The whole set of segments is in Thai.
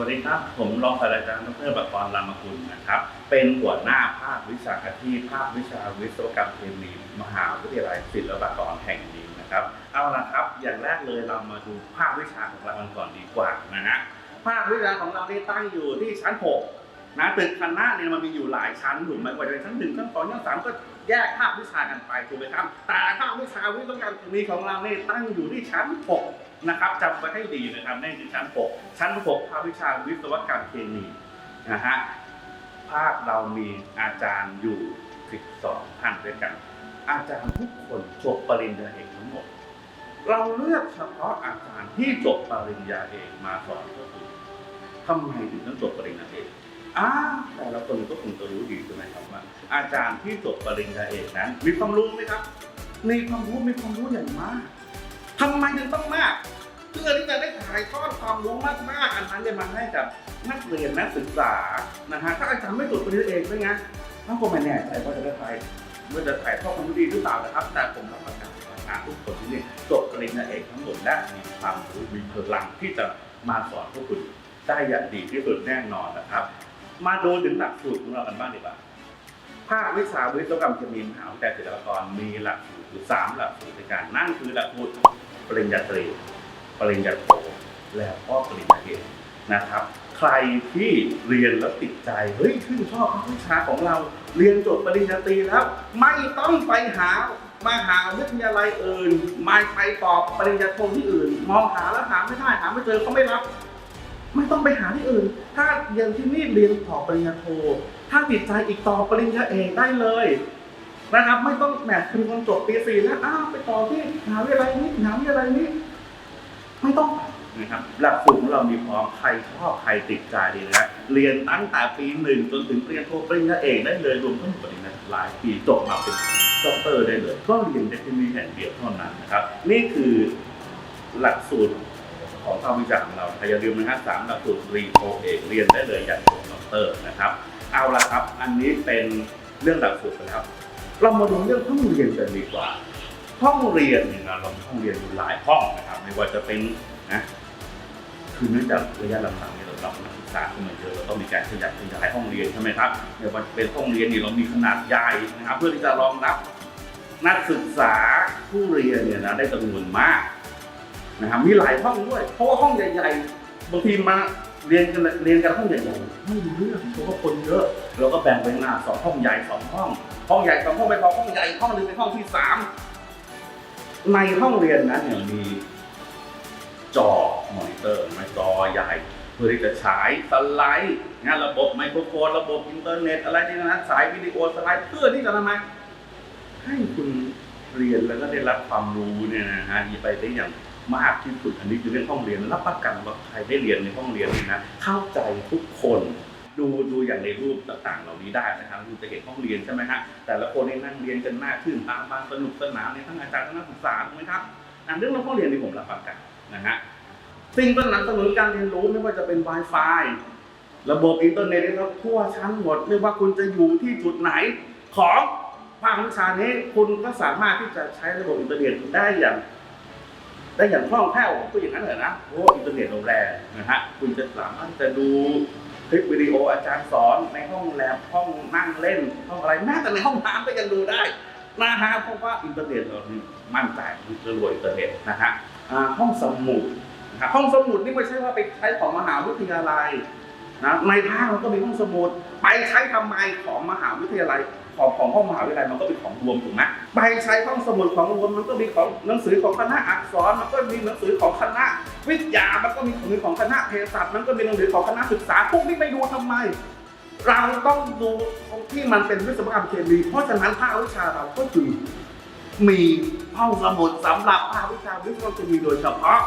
วัสดีครับ ผมรองศาสตราจารย์ดรบักรรามกุลนะครับ เป็นหัวหน้าภาควิชาอาชีพภาควิชาวิศวกรรมเคมีมหาวิทยาลัยศิลปากรแห่งนี้นะครับ เอาละครับ อย่างแรกเลยเรามาดูภาควิชาของเรากันก่อนดีกว่านะฮะ ภาควิชาของเราที่ตั้งอยู่ที่ชั้น 6 นะตึกคณะเนี่ยมันมีอยู่หลายชั้นถูกไหมว่าจะเป็นชั้นหนึ่งชั้นสองชั้นสามก็แยกภาควิชากันไปถูกไหมครับ แต่ภาควิชาวิศวกรรมเคมีของเราเนี่ยตั้งอยู่ที่ชั้น 6 นะครับจำไว้ให้ดีนะครับนี่คือชั้น 6 ชั้น 6 ภาควิชาวิศวกรรมเคมีนะฮะภาคเรามีอาจารย์อยู่ 12 ท่านด้วยกัน อาจารย์ทุกคนจบปริญญาเอกทั้งหมด เราเลือกเฉพาะอาจารย์ที่จบปริญญาเอกมาสอนก็คือทำไมถึงต้องจบปริญญาเอกอ้าแต่ละคนก็คงจะรู้ดีใช่ไหมครับว่า อาจารย์ที่จบปริญญาเอกนั้น มีความรู้ไหมครับ มีความรู้มีความรู้อย่างมาก ทำไมถึงต้องมาก เพื่อที่จะได้ถ่ายทอดความรู้มากๆอันนั้นเนี่ยมาให้กับนักเรียนนักศึกษานะฮะถ้าอาจารย์ไม่จบปริญญาเอกเป็นไงถ้าผมไม่แน่ใจว่าจะได้ถ่ายว่าจะถ่ายทอดความรู้ดีหรือเปล่านะครับ แต่ผมรับประกันว่าทุกคนที่นี่จบปริญญาเอกทั้งหมดและมีความรู้มีพลังที่จะมาสอนพวกคุณได้อย่างดีที่สุดแน่นอนนะครับ มาดูถึงหลักสูตรของเรากันบ้างดีกว่าภาควิชาวิศวกรรมเคมีมหาวิทยาลัยศิลปากรมีหลักสูตรสามหลักสูตรในการนั่นคือหลักสูตร ปริญญาตรี ปริญญาโทแล้วก็ปริญญาเอกนะครับ ใครที่เรียนแล้วติดใจ เฮ้ยชื่นชอบวิชาของเรา เรียนจบปริญญาตรีแล้ว ไม่ต้องไปหามหาวิทยาลัยอื่นไม่ไปตอบปริญญาโทที่อื่น มองหาแล้วหาไม่ได้หาไม่เจอเขาไม่รับ ไม่ต้องไปหาที่อื่น ถ้าเรียนที่นี่เรียนต่อปริญญาโท ถ้าติดใจอีกต่อปริญญาเอกได้เลย นะครับไม่ต้องแหมคุณคนจบปีสี่แล้วอ้าวไปต่อที่มหาวิทยาลัยนี้มหาวิทยาลัยนี้ ไม่ต้องนะครับหลักสูตรของเรามีพร้อมใครชอบใครติดใจดีนะเรียนตั้งแต่ปีหนึ่งจนถึงปริญญาโทปริญญาเอกได้เลยรวมทั้งหมดปริญญาหลายปีจบมาเป็นด็อกเตอร์ได้เลย ก็เรียนได้ที่นี่แห่งเดียวเท่านั้นนะครับ นี่คือหลักสูตรของภาควิชาของเราอย่าลืมนะฮะสามหลักสูตรรีโทเอกเรียนได้เลยอย่างจบด็อกเตอร์นะครับ เอาละครับ อันนี้เป็นเรื่องหลักสูตรนะครับ เรามาดูเรื่องห้องเรียนกันดีกว่า ห้องเรียนเนี่ยนะเราห้องเรียนหลายห้องนะครับไม่ว่าจะเป็นนะคือเนื่องจากระยะหลังๆเนี่ยเรารับนักศึกษาเข้ามาเยอะเราต้องมีการขยับขยายห้องเรียนใช่ไหมครับไม่ว่าจะเป็นห้องเรียนเนี่ยเรามีขนาดใหญ่นะครับเพื่อที่จะรองรับนักศึกษาผู้เรียนเนี่ยนะได้จำนวนมากนะครับมีหลายห้องด้วย เพราะว่าห้องใหญ่ๆบางทีมาเรียนกันเรียนกันห้องใหญ่ๆไม่รู้เรื่องเพราะว่าคนเยอะเราก็แบ่งเป็นหน้าสองห้องใหญ่สองห้อง ห้องใหญ่สองห้องไม่พอห้องใหญ่ห้องหนึ่งเป็นห้องที่สามในห้องเรียนนั้นเนี่ยมีจอมอนิเตอร์ไมจอใหญ่เพื่อที่จะฉายสไลด์งานระบบไมโครโฟนระบบอินเทอร์เน็ตอะไรนี่นะสายวิดีโอสไลด์เพื่อที่จะทำไมให้คุณเรียนแล้วก็ได้รับความรู้เนี่ยนะฮะไปได้อย่างมากที่สุดอันนี้คือเรื่องห้องเรียนรับประกันว่าใครได้เรียนในห้องเรียนนี่นะเข้าใจทุกคน ดูดูอย่างในรูปต่างๆ เหล่านี้ได้นะครับคุณจะเห็นห้องเรียนใช่ไหมฮะแต่ละคนนี่นั่งเรียนกันมากขึ้นตามบานสนุกสนานในทั้งอาจารย์ทั้งนักศึกษาถูกไหมครับอันเรื่องห้องเรียนนี่ผมรับประกันนะฮะสิ่งสนับสนุนการเรียนรู้ไม่ว่าจะเป็น Wi-Fi ระบบอินเทอร์เน็ตนะครับทั่วชั้นหมด ไม่ว่าคุณจะอยู่ที่จุดไหนของภาควิชานี้คุณก็สามารถที่จะใช้ระบบอินเทอร์เน็ตได้อย่างได้อย่างคล่องแคล่วก็อย่างนั้นเถอะนะเพราะอินเทอร์เน็ตเราแรงนะฮะคุณจะสามารถจะดู คลิปวิดีโออาจารย์สอนในห้องแลบห้องนั่งเล่นห้องอะไรแม้แต่ในห้องน้ำก็ยังดูได้นะฮะเพราะว่าอินเทอร์เน็ตเรานี่มั่นใจมันรวยอินเทอร์เน็ตนะฮะห้องสมุดนะครับห้องสมุดนี่ไม่ใช่ว่าไปใช้ของมหาวิทยาลัยนะในภาคมันก็มีห้องสมุด ไปใช้ทำไมของมหาวิทยาลัย ของของห้องมหาวิทยาลัยมันก็เป็นของรวมถูกไหมไปใช้ห้องสมุดของรวมมันก็มีของหนังสือของคณะอักษร มันก็มีหนังสือของคณะวิทยา มันก็มีหนังสือของคณะเภสัชมันก็มีหนังสือของคณะศึกษาพวกนี้ไปดูทำไม เราต้องดูที่มันเป็นวิศวกรรมเคมี เพราะฉะนั้นภาควิชาเราก็คือมีห้องสมุดสำหรับภาควิชาวิศวกรรมเคมีโดยเฉพาะ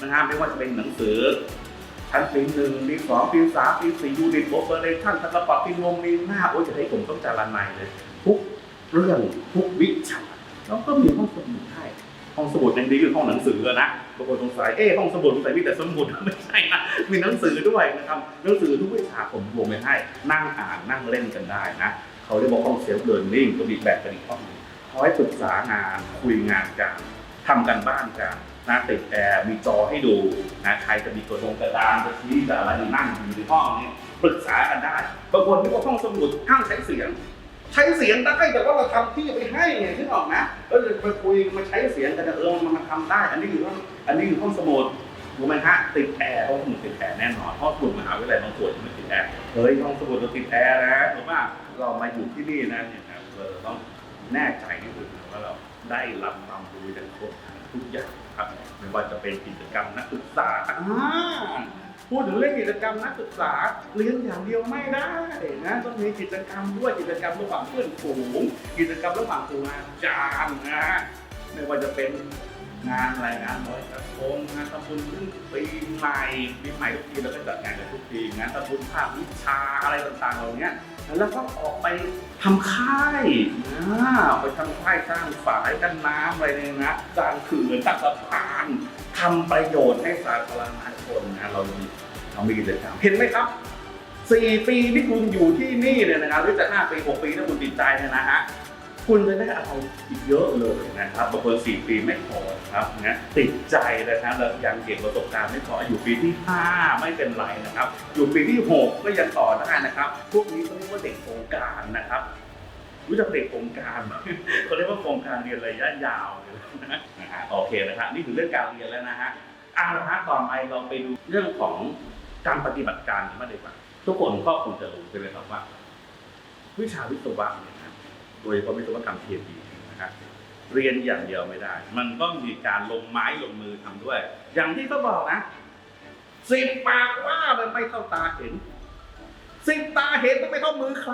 นะฮะไม่ว่าจะเป็นหนังสือ ชั้นปีหนึ่งปีสองปีสามปีสี่ยูนิตโอเปอเรชั่นทัศนปฏิงงมีหน้าโอ้จะให้ผมต้องจารนายเลยทุกเรื่องทุกวิชาแล้วก็มีห้องสมุดให้ห้องสมุดยังดีคือห้องหนังสือนะบางคนสงสัยเอ๊ห้องสมุดสงสัยมีแต่สมุดไม่ใช่นะมีหนังสือด้วยนะครับหนังสือทุกวิชาผมรวมไว้ให้นั่งอ่านนั่งเล่นกันได้นะเขาเรียกว่าห้องเซลฟ์เลิร์นนิ่งก็มีแบบกันอีกห้องหนึงคอยปรึกษางานคุยงานกันทำกันบ้านกัน นะติดแอร์มีจอให้ดูนะใครจะมีตัวตรงกระดานจะชี้จะอะไรนั่งอยู่ในห้องนี้ปรึกษากันได้บางคนที่ว่าห้องสมุดห้ามใช้เสียง ใช้เสียงได้แต่ว่าเราทำที่ไปให้ไงที่ออกนะเออมาคุยมาใช้เสียงกันเออมันมาทำได้ อันนี้คือห้องอันนี้คือห้องสมุดรู้ไหมฮะติดแอร์ห้องสมุดติดแอร์แน่นอนห้องสมุดมหาวิทยาลัยบางส่วนไม่ติดแอร์เฮ้ยห้องสมุดเราติดแอร์นะถูกป่ะเรามาอยู่ที่นี่นะเนี่ยนะเราต้องแน่ใจที่สุดว่าเราได้รับความรู้อย่างครบ ทุกอย่างครับไม่ว่าจะเป็นกิจกรรมนักศึกษาอ่าพูดถึงเรื่องกิจกรรมนักศึกษาเรียนอย่างเดียวไม่ได้นะต้องมีกิจกรรมด้วยกิจกรรมระหว่างเพื่อนฝูงกิจกรรมระหว่างครูอาจารย์นะฮะไม่ว่าจะเป็นงานอะไรงานร้อยกระทงงานทำบุญขึ้นปีใหม่ปีใหม่ทุกปีเราก็จัดงานกันทุกปีงานทำบุญภาควิชาอะไรต่างๆเหล่านี้ แล้วก็ออกไปทำค่ายนะไปทำค่ายสร้างฝายกันน้ำอะไรเนี่ยนะสร้างเขื่อนสร้งสะพานทำประโยชน์ให้สาธารณชนนะเรามีเรามีกิจกรรมเห็นไหมครับสี่ปีที่คุณอยู่ที่นี่เนี่ยนะครับหรือจะห้าปีหกปีถ้าคุณติดใจเนี่ยนะฮะ คุณจะได้เอาอีกเยอะเลยนะครับบางคนสี่ปีไม่พอครับนะติดใจนะครับแล้วยังเก็บประสบการณ์ไม่พออยู่ปีที่ห้าไม่เป็นไรนะครับ อยู่ปีที่หกก็ยังต่อได้นะครับ พวกนี้เขาเรียกว่าเด็กโครงการนะครับรู้จักเด็กโครงการไหมเขาเรียกว่าโครงการเรียนระยะยาวเลยนะฮะโอเคนะครับนี่คือเรื่องการเรียนแล้วนะฮะอ่าละฮะต่อไปเราไปดูเรื่องของการปฏิบัติการกันมางดีกว่า ทุกคนก็คงจะรู้ใช่ไหมครับว่า วิชาวิศวะเนี่ย โดยเฉพาะวิศวกรรมเคมีนะครับเรียนอย่างเดียวไม่ได้ มันต้องมีการลงไม้ลงมือทำด้วย อย่างที่เขาบอกนะสิบปากว่ามันไม่เท่าตาเห็นสิบตาเห็นก็ไม่เท่ามือคล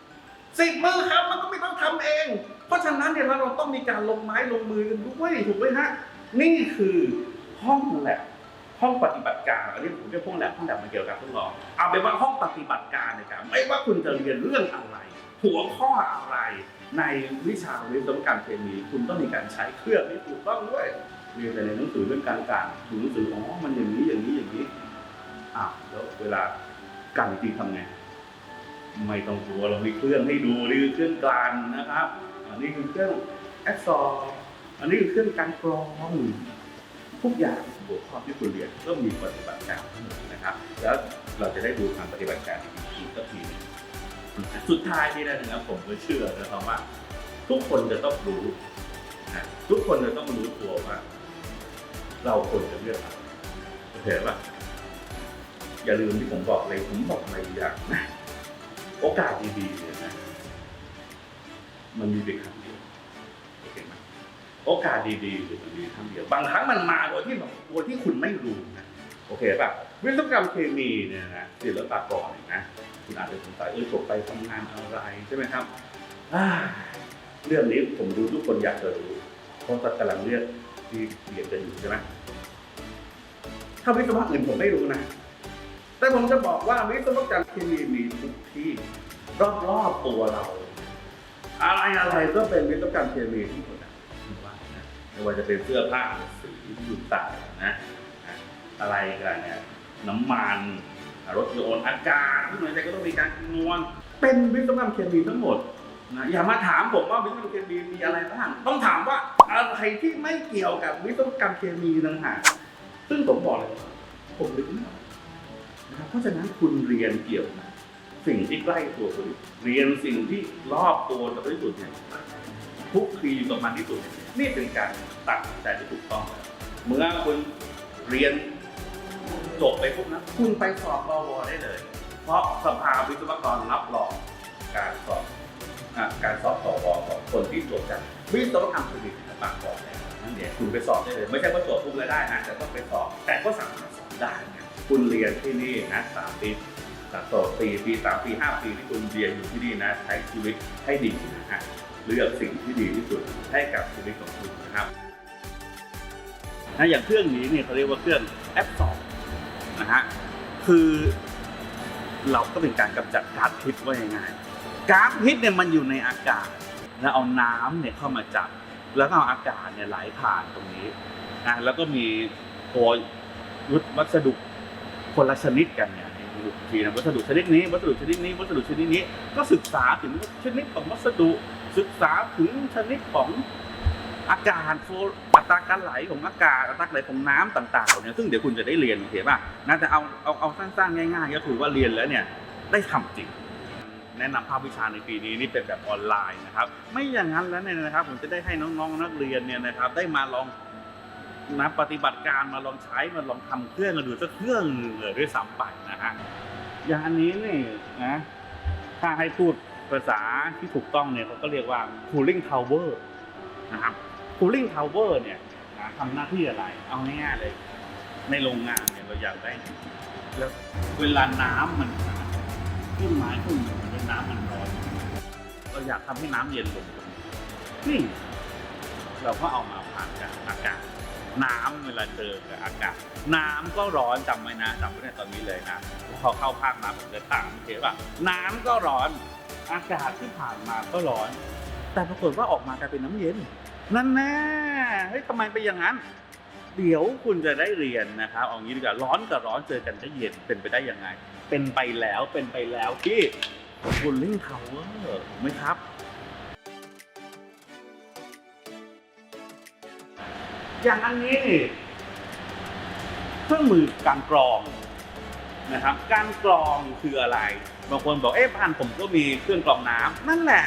ำสิบมือคลำมันก็ไม่ต้องทำเอง เพราะฉะนั้นเนี่ยเราต้องมีการลงไม้ลงมือกันด้วยถูกไหมฮะนี่คือห้องแลบห้องปฏิบัติการอันนี้ผมเรียกห้องแลบห้องแลบมันเกี่ยวกับทดลองเอาเป็นว่าห้องปฏิบัติการนยครับไม่ว่าคุณจะเรียนเรื่องอะไร หัวข้ออะไรในวิชาวิศวกรรมเคมีคุณต้องมีการใช้เครื่องที่ถูกต้องด้วยเรียนแต่ในหนังสือเรื่องการการดูหนังสืออ๋อมันอย่างนี้อย่างนี้อย่างนี้อ้าวแล้วเวลาการจริงทำไงไม่ต้องกลัวเรามีเครื่องให้ดูนี่คือเครื่องกลานนะครับ อันนี้คือเครื่องแอดซอร์อันนี้คือเครื่องการกรองทุกอย่างหัวข้อที่คุณเรียนก็มีปฏิบัติการทั้งหมดนะครับ แล้วเราจะได้ดูการปฏิบัติการอีกสักทีนึง สุดท้ายนี่นะครับผมก็เชื่อนะครับว่า ทุกคนจะต้องรู้นะทุกคนจะต้องรู้ตัวว่า เราควรจะเลือกอะไรโอเคป่ะอย่าลืมที่ผมบอกเลยผมบอกอะไรอย่างนะโอกาสดีๆเนี่ยนะ มันมีเพียงครั้งเดียวโอเคไหมโอกาสดีๆหรือมันมีครั้งเดียว บางครั้งมันมาโดยที่แบบโดยที่คุณไม่รู้นะ โอเคป่ะวิศวกรรมเคมีเนี่ยนะศิลปากรเนี่ยนะคุณอาจจะสงสัยเออจบไปทำงานอะไรใช่ไหมครับอ่าเรื่องนี้ผมรู้ทุกคนอยากจะรู้เพราะกำลังเลือกที่เรียนกันอยู่ใช่ไหมถ้าวิศวะอื่นผมไม่รู้นะ แต่ผมจะบอกว่าวิศวกรรมเคมีมีทุกที่รอบๆตัวเรา อะไรอะไรก็เป็นวิศวกรรมเคมีทั้งหมดนะไม่ว่านะไม่ว่าจะเป็นเสื้อผ้าสีที่อยู่ต่างนะ อะไรกันเนี่ยน้ำมัน รถยนต์อากาศทุกอย่างก็ต้องมีการคำนวณเป็นวิศวกรรมเคมีทั้งหมดนะอย่ามาถามผมว่าวิศวกรรมเคมีมีอะไรบ้างต้องถามว่าอะไรที่ไม่เกี่ยวกับวิศวกรรมเคมีต่างหากซึ่งผมบอกเลยผมนึกไม่ออกนะครับเพราะฉะนั้นคุณเรียนเกี่ยวกับสิ่งที่ใกล้ตัวคุณเรียนสิ่งที่รอบตัวจะที่สุดเนี่ยทุกคลีอยู่กับมันที่สุด นี่เป็นการตัดสินใจที่ถูกต้องเมื่อคุณเรียน จบไปปุ๊บนะคุณไปสอบบวได้เลย เพราะสภาวิศวกรรับรองการสอบอะการสอบสวของคนที่จบจากวิศวกรรมเคมีศิลปากรแล้วนั่นเองคุณไปสอบได้เลย ไม่ใช่ว่าจบปุ๊บแล้วได้นะแต่ต้องไปสอบ แต่ก็สามารถสอบได้นะคุณเรียนที่นี่นะสามปีสามต่อปีปีสามปีห้าปีที่คุณเรียนอยู่ที่นี่นะใช้ชีวิตให้ดีนะฮะเลือกสิ่งที่ดีที่สุดให้กับชีวิตของคุณนะครับนะอย่างเครื่องนี้เนี่ยเขาเรียกว่าเครื่องแอปสอง นะฮะคือเราก็เป็นการกำจัดก๊าซพิษว่าง่ายๆก๊าซพิษเนี่ยมันอยู่ในอากาศ แล้วเอาน้ำเนี่ยเข้ามาจับ แล้วก็เอาอากาศเนี่ยไหลผ่านตรงนี้นะแล้วก็มีตัววัสดุคนละชนิดกันเนี่ยทีนะวัสดุชนิดนี้วัสดุชนิดนี้วัสดุชนิดนี้ก็ศึกษาถึงชนิดของวัสดุ ศึกษาถึงชนิดของอากาศโฟ ตราการไหลของอากาศอัตราการไหลของน้ำต่างๆเหล่านี้ซึ่งเดี๋ยวคุณจะได้เรียนโอเคป่ะนะแต่เอาเอาเอาสั้นๆง่าย ๆ ก็คือว่าเรียนแล้วเนี่ยได้ทำจริง แนะนำภาควิชาในปีนี้นี่เป็นแบบออนไลน์นะครับ ไม่อย่างนั้นแล้วเนี่ยนะครับ ผมจะได้ให้น้องๆนักเรียนเนี่ยนะครับ ได้มาลองนะปฏิบัติการมาลองใช้มาลองทำเครื่องกันดูสักเครื่องหนึ่งเลยด้วยซ้ำไปนะฮะอย่างอันนี้นี่นะ ถ้าให้พูดภาษาที่ถูกต้องเนี่ยเขาก็เรียกว่า cooling tower นะครับ cooling tower เนี่ยนะทำหน้าที่อะไร เอาง่ายๆเลย ในโรงงานเนี่ยเราอยากได้ แล้วเวลาน้ำมันขึ้นไม้ขึ้นมือมันน้ำมันร้อน เราอยากทำให้น้ำเย็นลงนี่เราก็เอามาผ่านกับอากาศ น้ำเวลาเจอกับอากาศ น้ำก็ร้อนจำไว้นะจำไว้ในตอนนี้เลยนะพอเข้าภาคน้ำผมจะต่างโอเคป่ะน้ำก็ร้อน อากาศที่ผ่านมาก็ร้อน แต่ปรากฏว่าออกมากลายเป็นน้ำเย็น นั่นแน่เฮ้ยทำไมเป็นอย่างนั้น เดี๋ยวคุณจะได้เรียนนะครับเอางี้ดีกว่าร้อนกับร้อนเจอกันได้เย็นเป็นไปได้ยังไง เป็นไปแล้วเป็นไปแล้วที่คุณลิงทาวเวอร์ถูกไหมครับอย่างอันนี้นี่เครื่องมือการกรองนะครับ การกรองคืออะไรบางคนบอกเอ๊ะบ้านผมก็มีเครื่องกรองน้ำนั่นแหละ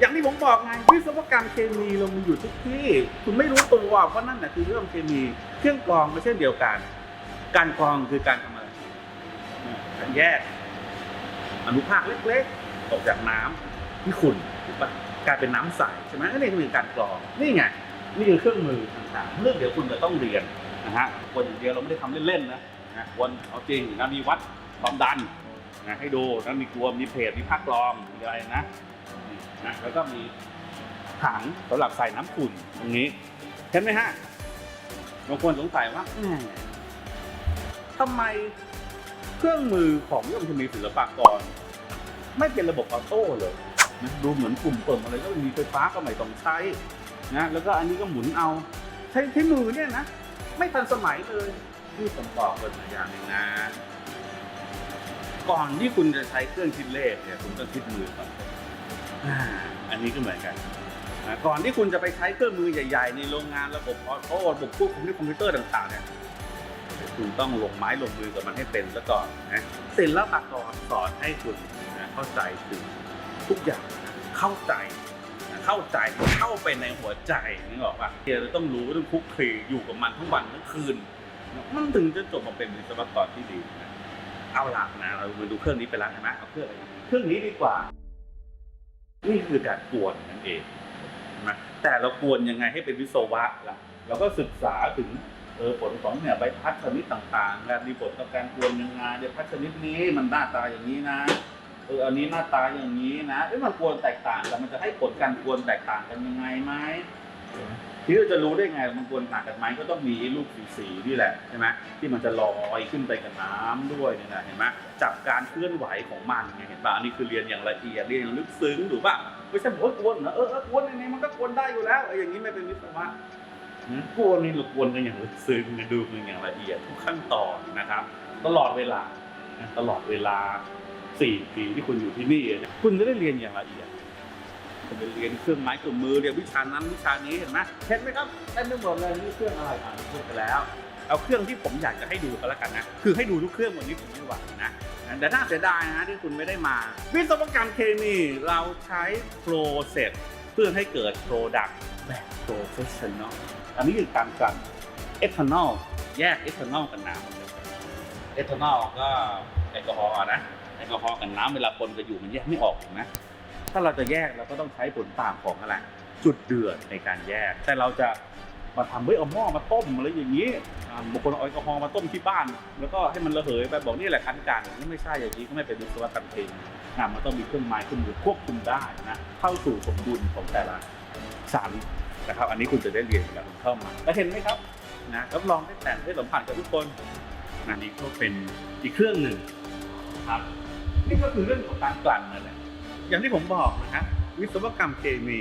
อย่างที่ผมบอกไงวิศวกรรมเคมีเรามีอยู่ทุกที่ คุณไม่รู้ตัวเพราะนั่นแหละคือเรื่องเคมี เครื่องกรองก็เช่นเดียวกัน การกรองคือการทำอะไรการแยก อนุภาคเล็กๆ ออกจากน้ำที่ขุ่นกปะกลายเป็นน้ำใสใช่ไหมนี่คือการกรองนี่ไงนี่คือเครื่องมือต่างๆเรื่องเดี๋ยวคุณจะต้องเรียนนะฮะคนอย่างเดียวเราไม่ได้ทำเล่นๆนะนะคนเอาจริงนะมีวัดความดันนะให้ดูนะมีกลัวมีเพจมีภาคกรองมีอะไรนะ นะแล้วก็มีถังสำหรับใส่น้ำขุ่นตรงนี้เห็นไหมฮะบางคนสงสัยว่าแหมทำไมเครื่องมือของยมชมีศิลปากร ไม่เป็นระบบออโต้เลยนะดูเหมือนกลุ่มเปิมอะไรก็มีไฟฟ้าก็ไม่ต้องใช้นะแล้วก็อันนี้ก็หมุนเอา ใช้ใช้มือเนี่ยนะไม่ทันสมัยเลยที่ผมบอกเลยนอย่างหนึ่งนะ ก่อนที่คุณจะใช้เครื่องคิดเลขเนี่ยคุณต้องคิดมือก่อน อ่าอันนี้ก็เหมือนกันก่อนที่คุณจะไปใช้เครื่องมือใหญ่ๆ ในโรงงานระบบออโต้ระบบควบคุมด้วยคอมพิวเตอร์ต่างๆเนี่ยคุณต้องลงไม้ลงมือกับมันให้เป็นซะก่อนนะศิลปากรสอนให้คุณนะเข้าใจถึงทุกอย่างเข้าใจเข้าใจเข้าไปในหัวใจนึกออกปะเราต้องรู้ต้องคุกคลีอยู่กับมันทั้งวันทั้งคืน มันถึงจะจบมาเป็นวิศวกรที่ดี เอาหลักนะเรามาดูเครื่องนี้ไปแล้วใช่ไหมเอาเครื่องอะไรเครื่องนี้ดีกว่า นี่คือการกวนนั่นเองนะแต่เรากวนยังไงให้เป็นวิศวะล่ะเราก็ศึกษาถึงเออผลของเนี่ยใบพัดชนิดต่างๆการมีผลต่อการกวนยังไงใบพัดชนิดนี้มันหน้าตาอย่างนี้นะเอออันนี้หน้าตาอย่างนี้นะเอ้ยมันกวนแตกต่างแต่มันจะให้ผลการกวนแตกต่างกันยังไงไหม ที่เราจะรู้ได้ไงมันกวนต่างกันไหมก็ต้องมีลูกสีๆนี่แหละใช่ไหมที่มันจะลอยขึ้นไปกับน้ำด้วยเนี่ยนะเห็นไหมจับการเคลื่อนไหวของมันไงเห็นป่ะอันนี้คือเรียนอย่างละเอียดเรียนอย่างลึกซึ้งถูกป่ะไม่ใช่บอกว่ากวนนะเออเออกวนยังไงมันก็กวนได้อยู่แล้วเอออย่างนี้ไม่เป็นวิศวะกวนนี่เรากวนกันอย่างลึกซึ้งนะดูกันอย่างละเอียดทุกขั้นตอนนะครับ ตลอดเวลาตลอดเวลาสี่ปีที่คุณอยู่ที่นี่คุณจะได้เรียนอย่างละเอียด คุณจะเรียนเครื่องไม้เครื่องมือเรียนวิชานั้นวิชานี้เห็นไหมเห็นไหมครับเต็มไปหมดเลยนี่เครื่องอะไรอะพูดไปแล้วเอาเครื่องที่ผมอยากจะให้ดูก็แล้วกันนะคือให้ดูทุกเครื่องวันนี้ผมไม่ไหวนะแต่น่าเสียดายนะที่คุณไม่ได้มา วิศวกรรมเคมีเราใช้โปรเซสเพื่อให้เกิดโปรดักต์แบบโปรเฟชชั่นอลอันนี้คือการกลั่นเอทานอลแยกเอทานอลกับน้ำเอทานอลก็แอลกอฮอล์นะแอลกอฮอล์กับน้ำเวลาปนกันอยู่มันแยกไม่ออกถูกไหม ถ้าเราจะแยกเราก็ต้องใช้ผลต่างของอะไรจุดเดือดในการแยก แต่เราจะมาทำเฮ้ยเอาหม้อมาต้มอะไรอย่างนี้บางคนเอาแอลกอฮอล์มาต้มที่บ้าน แล้วก็ให้มันระเหยไปบอกนี่แหละคันกันนี่ไม่ใช่อย่างนี้ก็ไม่เป็นวิศวกรรมเคมีอ่ามันต้องมีเครื่องไม้เครื่องมือควบคุมได้นะเข้าสู่สมดุลของแต่ละชั้นะครับ อันนี้คุณจะได้เรียนเวลาคุณเข้ามาแล้วเห็นไหมครับนะรับรองได้แต่งได้สัมผัสกับทุกคนอันนี้ก็เป็นอีกเครื่องหนึ่งครับนี่ก็คือเรื่องของการกลั่นนั่นแหละ อย่างที่ผมบอกนะครับวิศวกรรมเคมี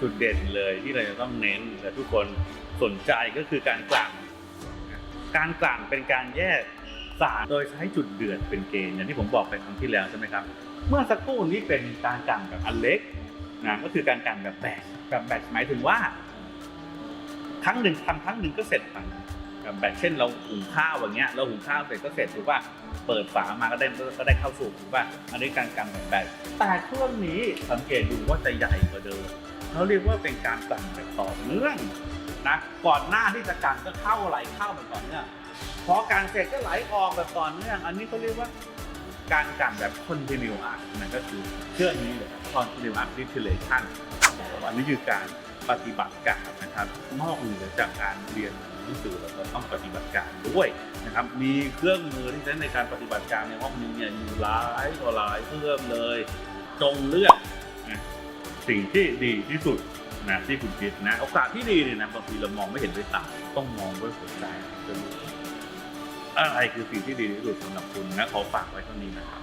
จุดเด่นเลยที่เราจะต้องเน้นและทุกคนสนใจก็คือการกลั่นการกลั่นเป็นการแยกสารโดยใช้จุดเดือดเป็นเกณฑ์อย่างที่ผมบอกไปครั้งที่แล้วใช่ไหมครับ เมื่อสักครู่นี้เป็นการกลั่นแบบอันเล็กนะก็คือการกลั่นแบบแบชแบบแบชหมายถึงว่า ครั้งหนึ่งทำครั้งหนึ่งก็เสร็จไปแบบเช่นเราหุงข้าวอย่างเงี้ยเราหุงข้าวเสร็จก็เสร็จถูกป่ะ เปิดฝามาก็ได้ก็ได้เข้าสุกถูกป่ะอันนี้การกันแบบแบบแต่เครื่องนี้สังเกตดูว่าจะใหญ่กว่าเดิมเขาเรียกว่าเป็นการกันแบบต่อเนื่องนะก่อนหน้าที่จะกันก็เข้าไหลเข้าแบบต่อเนื่องพอการเสร็จก็ไหลออกแบบต่อเนื่อง อันนี้เขาเรียกว่าการกันแบบ continuous arc นั่นก็คือเครื่องนี้เลยครับ continuous arc distillation อันนี้คือการ ปฏิบัติการนะครับ นอกเหนือจากการเรียนหนังสือเราก็ต้องปฏิบัติการด้วยนะครับ มีเครื่องมือที่ใช้ในการปฏิบัติการในห้องนี้เนี่ยอยู่หลายต่อหลายเครื่องเลย จงเลือกนะสิ่งที่ดีที่สุดนะที่คุณคิดนะโอกาสที่ดีเนี่ยนะบางทีเรามองไม่เห็นด้วยตาต้องมองด้วยหัวใจจะรู้อะไรคือสิ่งที่ดีที่สุดสำหรับคุณนะขอฝากไว้เท่านี้นะครับ